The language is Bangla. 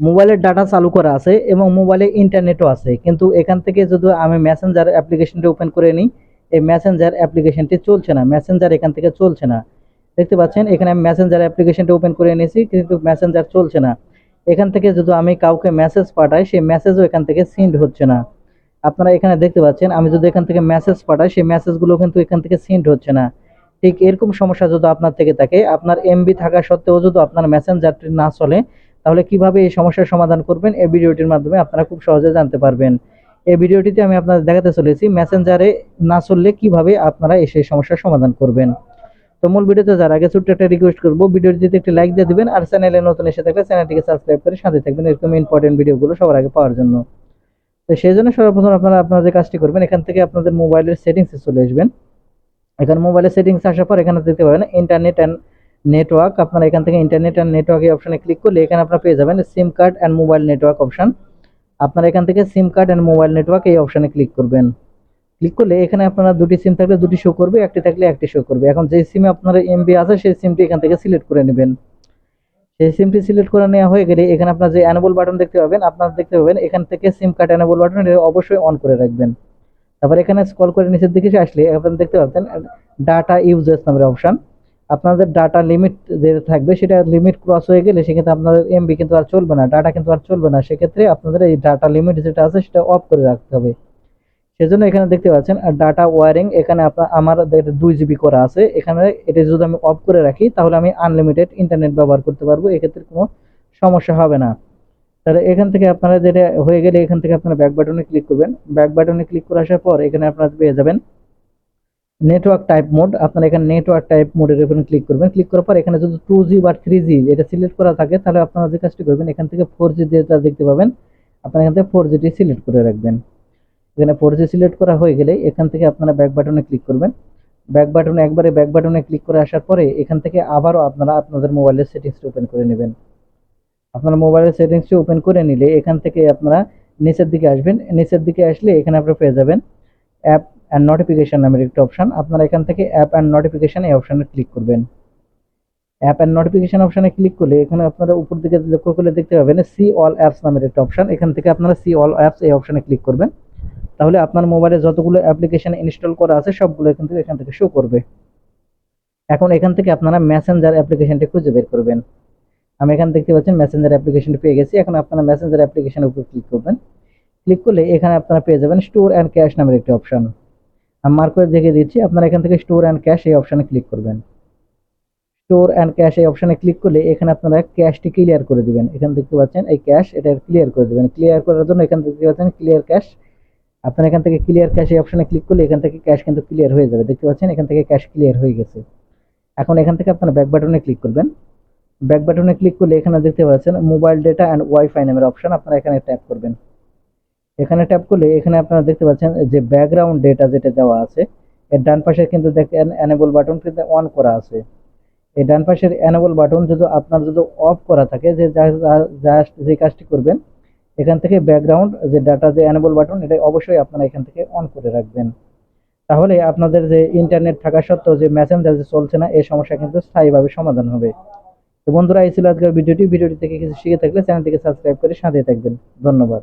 মোবাইলের ডাটা চালু করা আছে এবং মোবাইলে ইন্টারনেটও আছে। কিন্তু এখান থেকে যদি আমি মেসেঞ্জার অ্যাপ্লিকেশনটি ওপেন করে নিই, এই মেসেঞ্জার অ্যাপ্লিকেশনটি চলছে না। মেসেঞ্জার এখান থেকে চলছে না। দেখতে পাচ্ছেন? এখানে আমি মেসেঞ্জার অ্যাপ্লিকেশনটি ওপেন করে নিয়েছি, কিন্তু মেসেঞ্জার চলছে না। এখান থেকে যদি আমি কাউকে মেসেজ পাঠাই, সেই মেসেজও এখান থেকে সেন্ড হচ্ছে না। আপনারা এখানে দেখতে পাচ্ছেন, আমি যদি এখান থেকে মেসেজ পাঠাই, সেই মেসেজগুলো কিন্তু এখান থেকে সেন্ড হচ্ছে না। ঠিক এরকম সমস্যা যদি আপনার থেকে থাকে, আপনার এমবি থাকা সত্ত্বেও যদি আপনার মেসেঞ্জারটি না চলে তাহলে কীভাবে এই সমস্যার সমাধান করবেন? এই ভিডিওটির মাধ্যমে আপনারা খুব সহজে জানতে পারবেন। এই ভিডিওটিতে আমি আপনাদের দেখাতে চলেছি মেসেঞ্জারে না চললে কীভাবে আপনারা এই সেই সমস্যার সমাধান করবেন। তো মূল ভিডিওতে যার আগে ছোট্ট একটা রিকোয়েস্ট করব, ভিডিওটিতে একটি লাইক দিয়ে দিবেন আর চ্যানেলে নতুন এসে থাকলে চ্যানেলটিকে সাবস্ক্রাইব করে সাথে থাকবেন এরকম ইম্পর্টেন্ট ভিডিওগুলো সবার আগে পাওয়ার জন্য। তো সেই জন্য সর্বপ্রথম আপনারা আপনারা যে কাজটি করবেন, এখান থেকে আপনাদের মোবাইলের সেটিংসে চলে আসবেন। এখানে মোবাইলের সেটিংস আসার পর এখানে দেখতে পাবেন ইন্টারনেট অ্যান্ড নেটওয়ার্ক আপনারা এখান থেকে ইন্টারনেট অ্যান্ড নেটওয়ার্ক এই অপশনে ক্লিক করলে এখানে আপনারা পেয়ে যাবেন SIM card and mobile network option আপনারা এখান থেকে SIM card and mobile network এই অপশানে ক্লিক করবেন। ক্লিক করলে এখানে আপনারা দুটি সিম থাকলে দুটি শো করবে, একটি থাকলে একটি শো করবে। এখন যে সিমে আপনার এমবি আছে, সেই সিমটি এখান থেকে সিলেক্ট করে নেবেন। সেই সিমটি সিলেক্ট করে নেওয়া হয়ে গেলে এখানে আপনার যে অ্যানেবল বাটন দেখতে পাবেন, আপনারা দেখতে পাবেন এখান থেকে সিম কার্ড অ্যানেবল বাটন অবশ্যই অন করে রাখবেন। তারপর এখানে স্কল করে নিচের দিকে আসলে আপনারা দেখতে পাচ্ছেন ডাটা ইউজেস নামের অপশন আপনাদের ডাটা লিমিট যে থাকবে সেটা লিমিট ক্রস হয়ে গেলে সেক্ষেত্রে আপনাদের এমবি কিন্তু আর চলবে না ডাটা কিন্তু আর চলবে না। সেক্ষেত্রে আপনাদের এই ডাটা লিমিট যেটা আছে সেটা অফ করে রাখতে হবে। সেজন্য এখানে দেখতে পাচ্ছেন, আর ডাটা ওয়ারিং এখানে আপনার আমার দুই জিবি করা আছে। এখানে এটা যদি আমি অফ করে রাখি, তাহলে আমি আনলিমিটেড ইন্টারনেট ব্যবহার করতে পারব, এক্ষেত্রে কোনো সমস্যা হবে না। তাহলে এখান থেকে আপনারা যেটা হয়ে গেলে এখান থেকে আপনারা ব্যাক বাটনে ক্লিক করবেন। ব্যাক বাটনে ক্লিক করে আসার পর এখানে আপনারা পেয়ে যাবেন নেটওয়ার্ক টাইপ মোড আপনারা এখানে নেটওয়ার্ক টাইপ মোডের উপরে ক্লিক করবেন। ক্লিক করার পর এখানে যদি টু জি বা থ্রি জি এটা সিলেক্ট করা থাকে, তাহলে আপনারা যে কাজটি করবেন, এখান থেকে ফোর জি যেটা দেখতে পাবেন, আপনারা এখান থেকে ফোর জিটি সিলেক্ট করে রাখবেন। এখানে ফোর জি সিলেক্ট করা হয়ে গেলে এখান থেকে আপনারা ব্যাক বাটনে ক্লিক করবেন। ব্যাক বাটনে একবারে ব্যাক বাটনে ক্লিক করে আসার পরে এখান থেকে আবারও আপনারা আপনাদের মোবাইলের সেটিংসটি ওপেন করে নেবেন। আপনার মোবাইলের সেটিংসটি ওপেন করে নিলে এখান থেকে আপনারা নিচের দিকে আসবেন। নিচের দিকে আসলে এখানে আপনারা পেয়ে যাবেন অ্যাপ অ্যান্ড নোটিফিকেশন নামের একটি অপশন আপনারা এখান থেকে অ্যাপ অ্যান্ড নোটিফিকেশন এই অপশানে ক্লিক করবেন। অ্যাপ অ্যান্ড নোটিফিকেশন অপশানে ক্লিক করলে এখানে আপনারা উপর দিকে লক্ষ্য করলে দেখতে পাবেন সি অল অ্যাপস নামের একটা অপশান এখান থেকে আপনারা সি অল অ্যাপস এই অপশানে ক্লিক করবেন। তাহলে আপনার মোবাইলে যতগুলো অ্যাপ্লিকেশান ইনস্টল করা আছে, সবগুলো কিন্তু এখান থেকে শো করবে। এখন এখান থেকে আপনারা মেসেঞ্জার অ্যাপ্লিকেশনটি খুঁজে বের করবেন। আমি এখানে দেখতে পাচ্ছেন মেসেঞ্জার অ্যাপ্লিকেশনটি পেয়ে গেছি। এখন আপনারা মেসেঞ্জার অ্যাপ্লিকেশনের উপর ক্লিক করবেন। ক্লিক করলে এখানে আপনারা পেয়ে যাবেন স্টোর অ্যান্ড ক্যাশ নামের একটি অপশন আমি মার্ক করে দেখে দিচ্ছি, আপনারা এখান থেকে স্টোর অ্যান্ড ক্যাশ এই অপশনে ক্লিক করবেন। স্টোর অ্যান্ড ক্যাশ এই অপশনে ক্লিক করলে এখানে আপনারা ক্যাশটি ক্লিয়ার করে দিবেন। এখানে দেখতে পাচ্ছেন, এই ক্যাশ এটা ক্লিয়ার করে দিবেন। ক্লিয়ার করার জন্য এখানে দেখতে পাচ্ছেন ক্লিয়ার ক্যাশ আপনারা এখান থেকে ক্লিয়ার ক্যাশ এই অপশনে ক্লিক করলে এখান থেকে ক্যাশ কিন্তু ক্লিয়ার হয়ে যাবে। দেখতে পাচ্ছেন, এখান থেকে ক্যাশ ক্লিয়ার হয়ে গেছে। এখন এখান থেকে আপনারা ব্যাক বাটনে ক্লিক করবেন। ব্যাক বাটনে ক্লিক করলে এখানে দেখতে পাচ্ছেন মোবাইল ডেটা অ্যান্ড ওয়াইফাই নামের অপশন আপনারা এখানে ট্যাপ করবেন। এখানে ট্যাপ করলে এখানে আপনারা দেখতে পাচ্ছেন যে ব্যাকগ্রাউন্ড ডেটা যেটা দেওয়া আছে, এর ডান পাশে কিন্তু দেখেন অ্যানেবল বাটন কিন্তু অন করা আছে। এই ডান পাশের অ্যানেবল বাটন যদি আপনার যদি অফ করা থাকে, যে জাস্ট যে কাজটি করবেন, এখান থেকে ব্যাকগ্রাউন্ড যে ডাটা যে অ্যানেবল বাটন এটা অবশ্যই আপনারা এখান থেকে অন করে রাখবেন। তাহলে আপনাদের যে ইন্টারনেট থাকা সত্ত্বেও যে মেসেঞ্জার যে চলছে না এই সমস্যা কিন্তু স্থায়ীভাবে সমাধান হবে। তো বন্ধুরা, এই ছিল আজকের ভিডিওটি। ভিডিওটি থেকে কিছু শিখে থাকলে চ্যানেলটিকে সাবস্ক্রাইব করে সাথে থাকবেন। ধন্যবাদ।